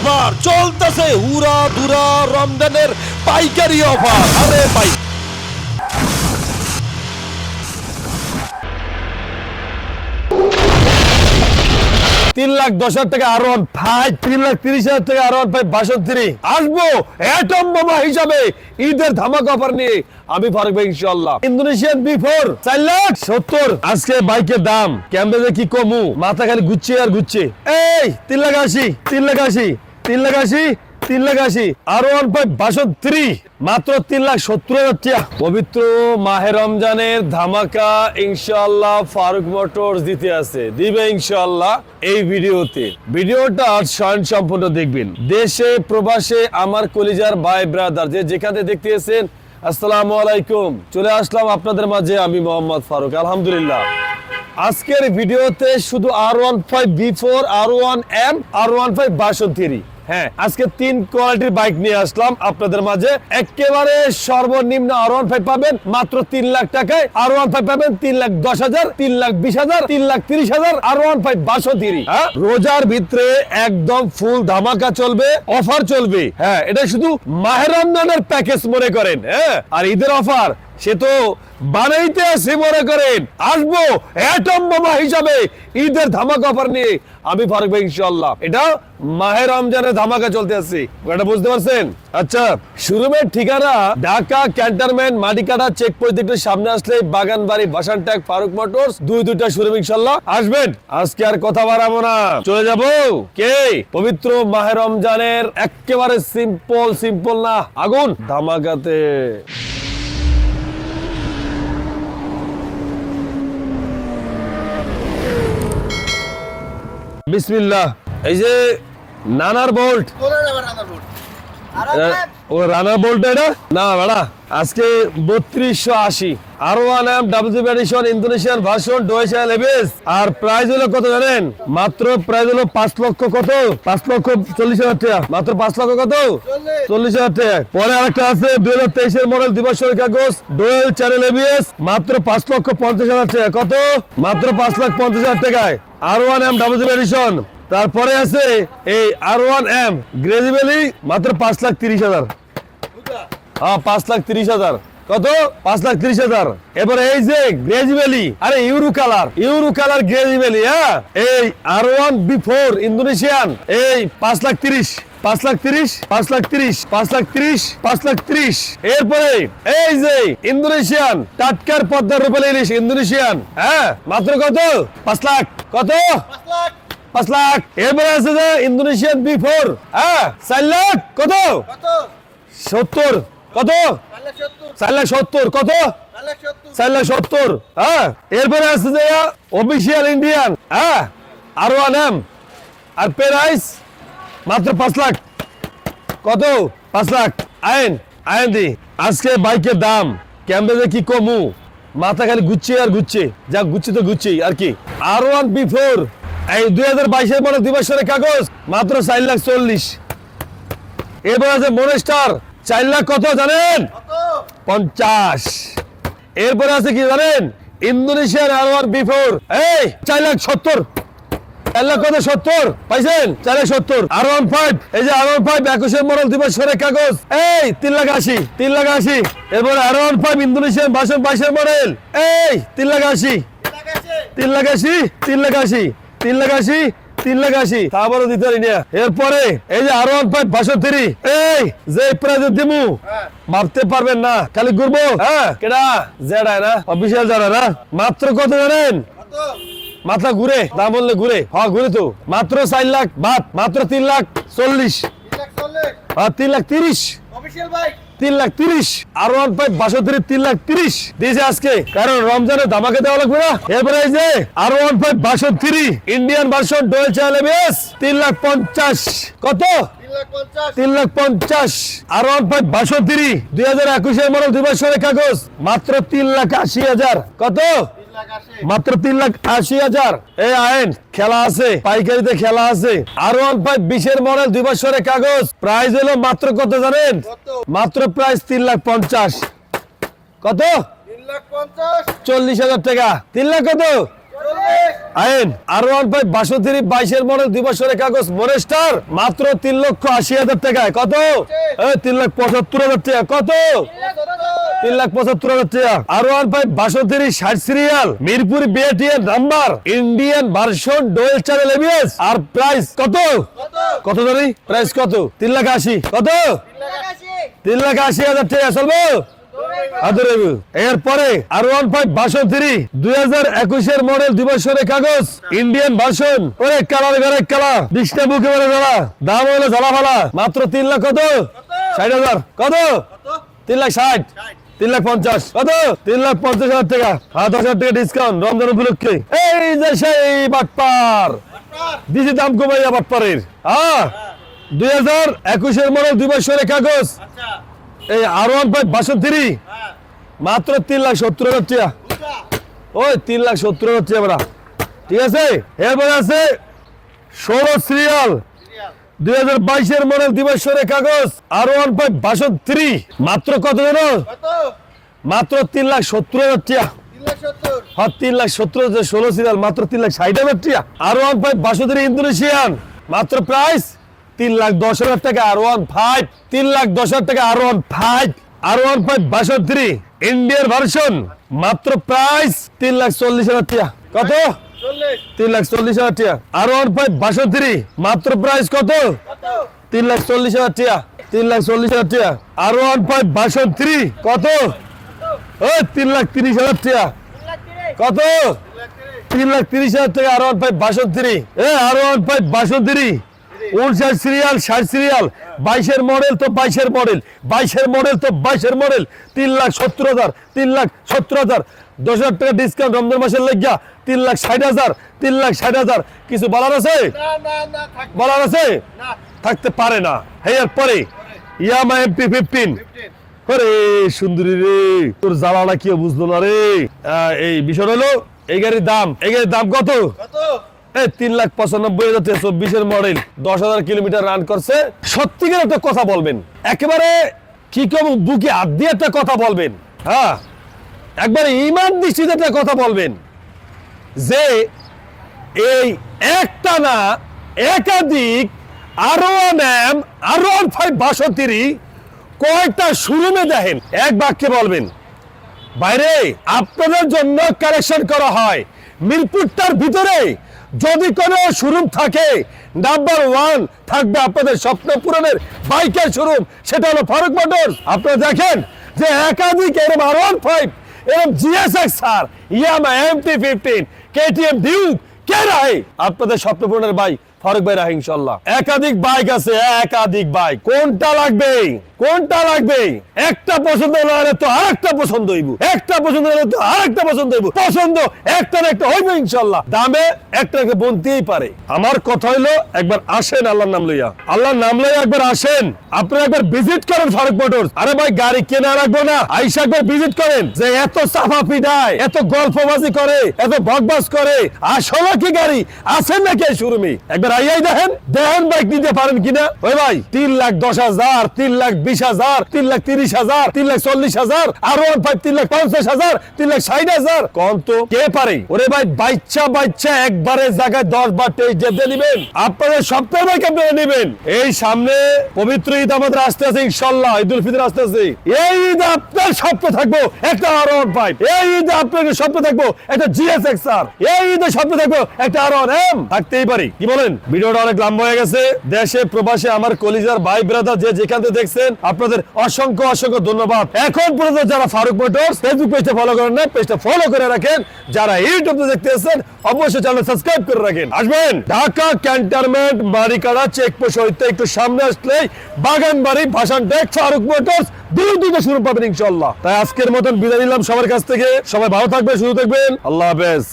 Offer চলতেছে উরা দুরা রমজানের পাইকারি অফার আরে ভাই তিন লাখ দশ হাজার টাকা আর ওয়ান ফাইভ তিন লাখ তিরিশ হাজার টাকা আর ওয়ান ফাইভ বাষট্টি। আসব অ্যাটম বোমা হিসাবে ঈদের ধামাক অফার নিয়ে। আমি ফারুক ভাই ইনশাল্লাহ ইন্দোনেশিয়ান বি ফোর চার লাখ সত্তর। আজকে বাইকের দাম ক্যামেরা কি কমু? মাথা খালি গুচ্ছে আর গুচ্ছে এই, তিন লাখ আশি, তিন লাখ আশি। তিন লাখ আশি, তিন লাখ আশি। আর ওয়ান মাত্র তিন লাখ সত্তর হাজার পবিত্র রমজানের ধামাকা ইনশাল্লাহ ফারুক দিতে আছে। দিবে ইনশাল্লাহ এই ভিডিওতে। ভিডিওটা স্বয়ং সম্পূর্ণ দেখবেন। দেশে, প্রবাসে আমার কলিজার ভাই ব্রাদার যে যেখানে দেখতে এসেন আসসালামু আলাইকুম। চলে আসলাম আপনাদের মাঝে, আমি মোহাম্মদ ফারুক। আলহামদুলিল্লাহ। আজকের ভিডিওতে শুধু R one five B four R one M R one five বাষট্টি। হ্যাঁ। আজকে তিন কোয়ালিটির বাইক নিয়ে আসলাম আপনাদের মাঝে। একেবারে সর্বনিম্ন আর ওয়ান ফাইভ পাবেন মাত্র তিন লাখ টাকায়। আর ওয়ান ফাইভ পাবেন তিন লাখ দশ হাজার তিন লাখ বিশ হাজার তিন লাখ তিরিশ হাজার। আর ওয়ান ফাইভ বাষট্টি। রোজার ভিতরে একদম ফুল ধামাকা চলবে অফার চলবে। হ্যাঁ এটা শুধু মাহের রমজানের প্যাকেজ মনে করেন। হ্যাঁ আর ঈদের অফার সে তো বানাইতে আসি মনে করেন। আসব অ্যাটম বোমা হিসাবে ঈদের ধামাকা অফার নিয়ে। আমি ভাই ইনশাল্লাহ এটা মাহে রমজানের ধামাকা চলতে আসছি এটা বুঝতে পারছেন? আচ্ছা শোরুমের ঠিকানা ঢাকা ক্যান্টনমেন্ট, মাটিকাটা চেক একটু সামনে আসলে বাগান বাড়ি বাসান ট্যাগ ফারুক মোটরস, দুই দুইটা শুরু ইনশাল্লাহ আসবেন? আজকে আর কথা বাড়াবো না। চলে যাব? কে? পবিত্র মাহে রমজানের একেবারে সিম্পল সিম্পল না। আগুন ধামাকাতে। বিসমিল্লাহ। এই যে নানার বোল্ট ও রানার বোল্ট এটা? না বেড়া। আজকে বত্রিশশো আশি। R one M W edition Indonesian version ডোয়েশাল ABS আর প্রাইস হলো কত জানেন? মাত্র প্রাইস হলো পাঁচ লক্ষ কত? পাঁচ লক্ষ চল্লিশ হাজার টাকা। মাত্র পাঁচ লক্ষ কত? চল্লিশ। হাজার টাকা। পরে আরেকটা আছে দুই হাজার তেইশের মডেল দিবসের কাগজ ডোয়েল চ্যানেল এবিএস মাত্র পাঁচ লক্ষ পঞ্চাশ হাজার টাকা। কত? মাত্র পাঁচ লাখ পঞ্চাশ হাজার টাকায়। R one M W edition তারপরে আছে এই আর ওয়ান এম গ্রেজিবেলি মাত্র পাঁচ লাখ তিরিশ হাজার। হ্যাঁ পাঁচ লাখ তিরিশ হাজার। কত? পাঁচ লাখ তিরিশ হাজার। এবারে এই যে গ্রেজুয়ালি আরে euro colour euro colour gradually হ্যাঁ? এই R one B four Indonesian, এই পাঁচ লাখ তিরিশ, পাঁচ লাখ তিরিশ, পাঁচ লাখ তিরিশ, পাঁচ লাখ তিরিশ, পাঁচ লাখ তিরিশ। এরপরে এই যে ইন্দোনেশিয়ান, টাটকার পদ্মার রূপালী ইলিশ ইন্দোনেশিয়ান হ্যাঁ? মাত্র কত? পাঁচ লাখ। কত? পাঁচ লাখ। এরপরে আছে যে ইন্দোনেশিয়ান বি ফোর। হ্যাঁ চার লাখ কত? সত্তর। কত? চার লাখ সত্তর। কত? চার লাখ সত্তর। হ্যাঁ এরপরে আছে যে অফিসিয়াল ইন্ডিয়ান। হ্যাঁ আর ওয়ান এম। আর প্রাইস মাত্র পাঁচ লাখ। কত? পাঁচ লাখ। আইন আইন দি। আজকে বাইকের দাম ক্যামেরা কি কমু? মাথা খালি গুচ্ছে আর গুচ্ছে যা গুচ্ছে তো গুচ্ছি আর কি। R one B four. এই দুই হাজার বাইশের মনে দুই বছরের কাগজ, মাত্র চার লাখ চল্লিশ। এবার আছে মনেস্টার, চার লাখ কত জানেন? পঞ্চাশ। এরপরে আছে কি জানেন? ইন্দোনেশিয়ান আর ওয়ান বি এই, চার লাখ সত্তর। চার লাখ কত? সত্তর। চার লাখ সত্তর। ফাইভ, এই যে আর ওয়ান ফাইভ কাগজ। এই, তিন লাখ আশি, তিন লাখ আশি। এরপরে আর ওয়ান ফাইভ ইন্দোনেশিয়ান বাসন বাইশের মডেল। এই, তিন লাখ আশি। তিন লাখ আশি, তিন লাখ আশি। তিন লাখ আশি তিন লাখ আশি। তারপরে দিতে পারি না। এরপরে এই যে আরও ফাইভ বাষট্টি। এই যে প্রাইজ দিমু। ভাবতে পারবেন না। খালি ঘুরবো। হ্যাঁ। কেডা? জেডায় না। অফিসিয়াল জানা না। মাত্র কত জানেন? মাথা ঘুরে। দাম বললে ঘুরে। হ্যাঁ ঘুরে তো। মাত্র চার লাখ বাদ। মাত্র তিন লাখ চল্লিশ। তিন লাখ তিরিশ। তিন লাখ তিরিশ। আর ওয়ান ফাইভ বাষট্টি তিন লাখ তিরিশ। দিয়েছে আজকে। কারণ রমজানের ধামাকে দেওয়া লাগবে না। এরপরে এই যে আর ওয়ান ফাইভ বাষট্টি ইন্ডিয়ান ভার্সন ডোয়েল চ্যালেবেস তিন লাখ পঞ্চাশ। কত? তিন লাখ পঞ্চাশ। আর ওয়ান ফাইভ বাষট্টি দুই হাজার একুশের মডেল দুই বছরের কাগজ মাত্র তিন লাখ আশি হাজার। কত? মাত্র তিন লাখ আশি হাজার। এই আইন, খেলা আছে, পাইকারিতে খেলা আছে। আর ওয়ান ফাইভ বিশের মডেল দুই বছরের কাগজ। প্রাইস হলো মাত্র কত জানেন? মাত্র প্রাইস তিন লাখ পঞ্চাশ। কত? চল্লিশ হাজার টাকা। তিন লাখ কত? আইন আর ওয়ান ফাইভ বাষট্টি, বাইশের মডেল দুই বছরের কাগজ মনেস্টার মাত্র তিন লক্ষ আশি হাজার টাকায়। কত? তিন লাখ পঁচাত্তর হাজার টাকা। কত? তিন লাখ পঁচাত্তর হাজার টাকা। আর ওয়ান ফাইভ বাষট্টি ষাট serial Mirpur number Indian version dual channel ABS আর প্রাইস কত? কত? জানি? প্রাইস কত? তিন লাখ আশি। কত? তিন লাখ আশি হাজার টাকা চলবো? এরপরে আর ওয়ান ফাইভ বাষট্টি দুই হাজার একুশের মডেল দুই বছরের কাগজ ইন্ডিয়ান ভার্সন ওরে কালার ঘরে কালা ডিসটা বুকে মেরে জ্বালা দাম হলো জ্বালা ফালা মাত্র তিন লাখ কত? ষাট হাজার। কত? তিন লাখ ষাট। তিন লাখ পঞ্চাশ। কত? তিন লাখ পঞ্চাশ হাজার টাকা। দশ হাজার টাকা ডিসকাউন্ট রমজান উপলক্ষে। এই যে সেই বাটপার। দিছি দাম কমাইয়া বাটপারের। হ্যাঁ দুই হাজার একুশের মডেল, দুই বছরের কাগজ। এই আর ওয়ান ফাইভ বাষট্টি। মাত্র তিন লাখ সত্তর হাজার টাকা। ওই তিন লাখ সত্তর হাজার টাকা ঠিক আছে? এরপরে আছে ষোলো সিরিয়াল দুই হাজার বাইশের মডেল দিবসের কাগজ আর ওয়ান ফাইভ বাষট্টি। মাত্র কত জানো? মাত্র তিন লাখ সত্তর হাজার টাকা হ্যাঁ তিন লাখ সত্তর হাজার ষোলো সিরিয়াল মাত্র তিন লাখ ষাট হাজার টাকা আর ওয়ান ফাইভ বাষট্টি ইন্দোনেশিয়ান। মাত্র প্রাইস তিন লাখ দশ হাজার টাকা। আর ওয়ান ফাইভ তিন লাখ দশ হাজার টাকা। R one five R one five বাষট্টি। ইন্ডিয়ার ভার্সন মাত্র প্রাইস তিন লাখ চল্লিশ হাজার টাকা কত? তিন লাখ চল্লিশ হাজার টিয়া। আর ফাইভ বাষট্টি, মাত্র প্রাইস কত? তিন লাখ চল্লিশ হাজার টিয়া। তিন লাখ চল্লিশ হাজার টিয়া। আরও ফাইভ বাষট্টি, কত? ও তিন লাখ তিরিশ হাজার টিয়া। কত? তিন লাখ তিরিশ হাজার টাকা আরও ফাইভ বাষট্টি। এ, আর ফাইভ বাষট্টি। উনষাট সিরিয়াল ষাট সিরিয়াল বাইশের মডেল তো বাইশের মডেল বাইশের মডেল তো বাইশের মডেল তিন লাখ সত্তর হাজার তিন লাখ সত্তর হাজার। দশ হাজার টাকা ডিসকাউন্ট রমজান মাসের লেগিয়া তিন লাখ ষাট হাজার তিন লাখ ষাট হাজার। কিছু বলার আছে? বলার আছে? থাকতে পারে না। হেয়ার পরে ইয়ামা এমপি ফিফটিন সুন্দরী রে। তোর জ্বালাটা কি বুঝলো না রে। এই বিষয় হলো এই গাড়ির দাম এই গাড়ির দাম কত? তিন লাখ পঁচানব্বই হাজার চব্বিশের মডেল দশ হাজার কিলোমিটার রান করছে। একটা কথা বলবেন। একেবারে কি একটা কথা বলবেন। হ্যাঁ একবারে ইমান একটা কথা বলবেন। যে এই একাধিক আরও ফাইভ কয়েকটা শোরুমে দেখেন। এক বাক্যে বলবেন বাইরে আপনাদের জন্য কালেকশন করা হয়। মিরপুরটার ভিতরে যদি কোনো শোরুম থাকে নাম্বার ওয়ান থাকবে আপনাদের স্বপ্ন পূরণের বাইকের শোরুম সেটা হলো ফারুক মোটরস। আপনারা দেখেন যে একাধিক এরম আর ওয়ান ফাইভ এরম GSX R Yamaha MT fifteen KTM Duke কে রায় আপনাদের স্বপ্ন পূরণের বাইক। ফারুক ভাই রাহ ইনশাল্লাহ একাধিক বাইক আছে, একাধিক বাইক কোনটা লাগবে? কোনটা লাগবে? একটা পছন্দ না হলে তো আরেকটা পছন্দ হইব। একটা পছন্দ হলে তো আরেকটা পছন্দ হইব। পছন্দ একটা না একটা হইবে ইনশাল্লাহ দামে একটা একটা বনতেই পারে। আমার কথা হইল, একবার আসেন আল্লাহর নাম লইয়া। আল্লাহর নাম লইয়া একবার আসেন। আপনারা একবার ভিজিট করেন ফারুক মোটরস। আরে ভাই, গাড়ি কেনা রাখব না। আইসা একবার ভিজিট করেন। যে এত সাফা পিটায়, এত গল্পবাজি করে, এত বকবাস করে। আসলে কি গাড়ি? আছেন নাকি শোরুমে? একবার আইয়াই দেখেন। দেখেন বাইক নিতে পারেন কিনা। ওই ভাই, তিন লাখ দশ হাজার, তিন লাখ বিশ হাজার, তিন লাখ তিরিশ হাজার, তিন লাখ চল্লিশ হাজার, আর তিন লাখ পঞ্চাশ হাজার, তিন লাখ ষাট হাজার। কম তো কে পারে? ওরে ভাই বাচ্চা বাচ্চা একবারে জায়গায় দশ বার তেইশ যেতে আপনাদের সপ্তাহে বাইক আপনারা নেবেন। এই সামনে পবিত্র ঈদ আমাদের আসতে আছে, ইনশাল্লাহ। ঈদুল ফিতর আসতে আছে। এই ঈদ আপনার স্বপ্ন থাকব একটা আর ওয়ান এই ঈদে আপনার স্বপ্ন থাকব একটা জিএস এক্স আর এই ঈদে স্বপ্ন থাকব একটা আর এম থাকতেই পারি। কি বলেন? ভিডিওটা অনেক লম্বা হয়ে গেছে। দেশে, প্রবাসে আমার কলিজার ভাই ব্রাদার যে যেখান থেকে দেখছেন, আপনাদের অসংখ্য অসংখ্য ধন্যবাদ। এখন পর্যন্ত যারা ফারুক মোটরস ফেসবুক পেজটা ফলো করেন না পেজটা ফলো করে রাখেন। যারা ইউটিউবে দেখতে এসেছেন, অবশ্যই চ্যানেল সাবস্ক্রাইব করে রাখেন। আসবেন ঢাকা ক্যান্টনমেন্ট মারিকাড়া চেকপোস্ট হইতে একটু সামনে আসলেই বাগানবাড়ি, ভাসান টেক, ফারুক মোটরস দুটো শুরু পাবেন ইনশাল্লাহ তাই আজকের মতন বিদায় নিলাম সবার কাছ থেকে। সবাই ভালো থাকবেন, সুস্থ থাকবেন। আল্লাহ হাফেজ।